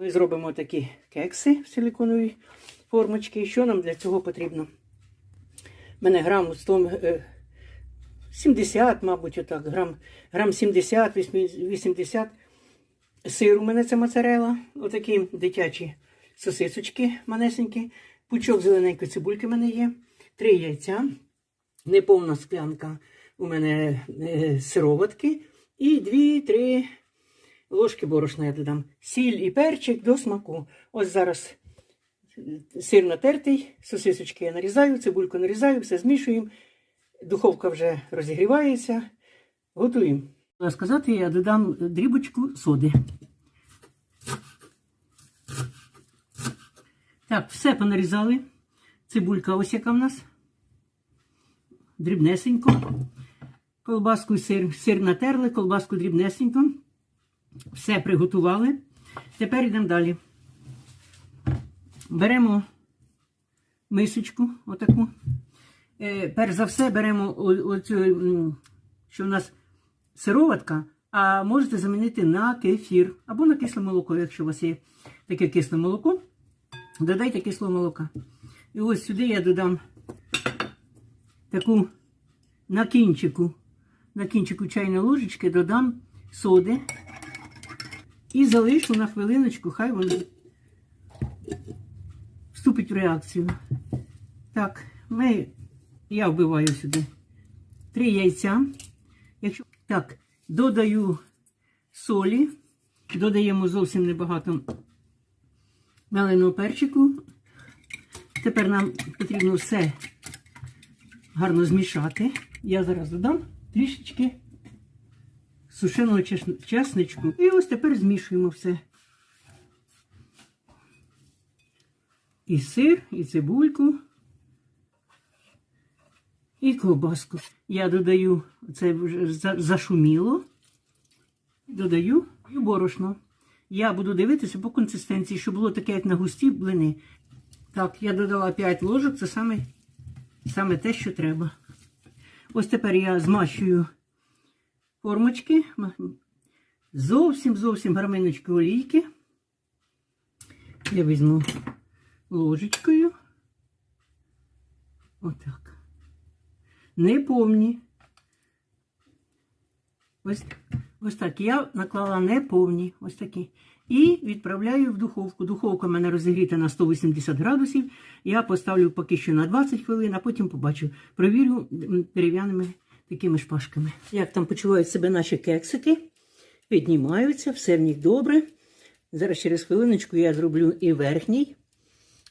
Ми зробимо такі кекси в силіконовій формочці. Що нам для цього потрібно? У мене грам 100, е, 70, мабуть, отак, грам, грам 70, 80. Сир у мене це моцарела, отакі дитячі сосисочки манесенькі, пучок зелененької цибульки в мене є, три яйця, неповна склянка у мене е, сироватки і дві-три ложки борошна я додам. Сіль і перчик до смаку. Ось зараз сир натертий, сосисочки я нарізаю, цибульку нарізаю, все змішуємо. Духовка вже розігрівається. Готуємо. Сказати, я додам дрібочку соди. Так, все понарізали. Цибулька ось яка в нас. Дрібнесенько. Колбаску і сир. Сир натерли, колбаску дрібнесенько. Все приготували. Тепер йдемо далі. Беремо мисочку, отаку. Е, перш за все беремо оцю, що в нас сироватка, а можете замінити на кефір або на кисле молоко, якщо у вас є таке кисле молоко. Додайте кислого молока. І ось сюди я додам таку на кінчику, на кінчику чайної ложечки додам соди і залишу на хвилиночку, хай воно вступить в реакцію. Так, ми, я вбиваю сюди три яйця. Якщо, так, додаю солі, додаємо зовсім небагато меленого перчику. Тепер нам потрібно все гарно змішати. Я зараз додам трішечки сушеного чесничку. І ось тепер змішуємо все. І сир, і цибульку, і ковбаску. Я додаю, це вже за- зашуміло, додаю і борошно. Я буду дивитися по консистенції, щоб було таке, як на густі блини. Так, я додала 5 ложок, це саме, саме те, що треба. Ось тепер я змащую формочки. Зовсім зовсім гарминочки олійки. Я візьму ложечкою. Отак. Не повні. Ось, ось так. Я наклала не повні. Ось такі. І відправляю в духовку. Духовка в мене розігріта на 180 градусів. Я поставлю поки що на 20 хвилин, а потім побачу. Провірю дерев'яними такими шпажками. Як там почувають себе наші кексики? Піднімаються, все в них добре. Зараз через хвилиночку я зроблю і верхній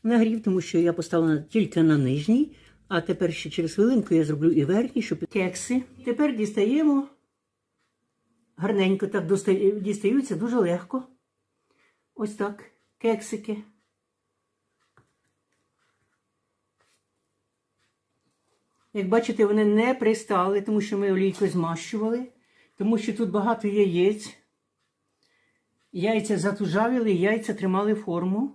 нагрів, тому що я поставила тільки на нижній. А тепер ще через хвилинку я зроблю і верхній, щоб кекси. Тепер дістаємо гарненько, так дістаються дуже легко. Ось так, кексики. Як бачите, вони не пристали, тому що ми олійкою змащували, тому що тут багато яєць. Яйця затужавили, яйця тримали форму.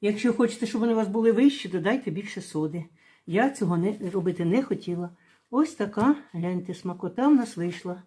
Якщо хочете, щоб вони у вас були вищі, додайте більше соди. Я цього не, робити не хотіла. Ось така, гляньте, смакота в нас вийшла.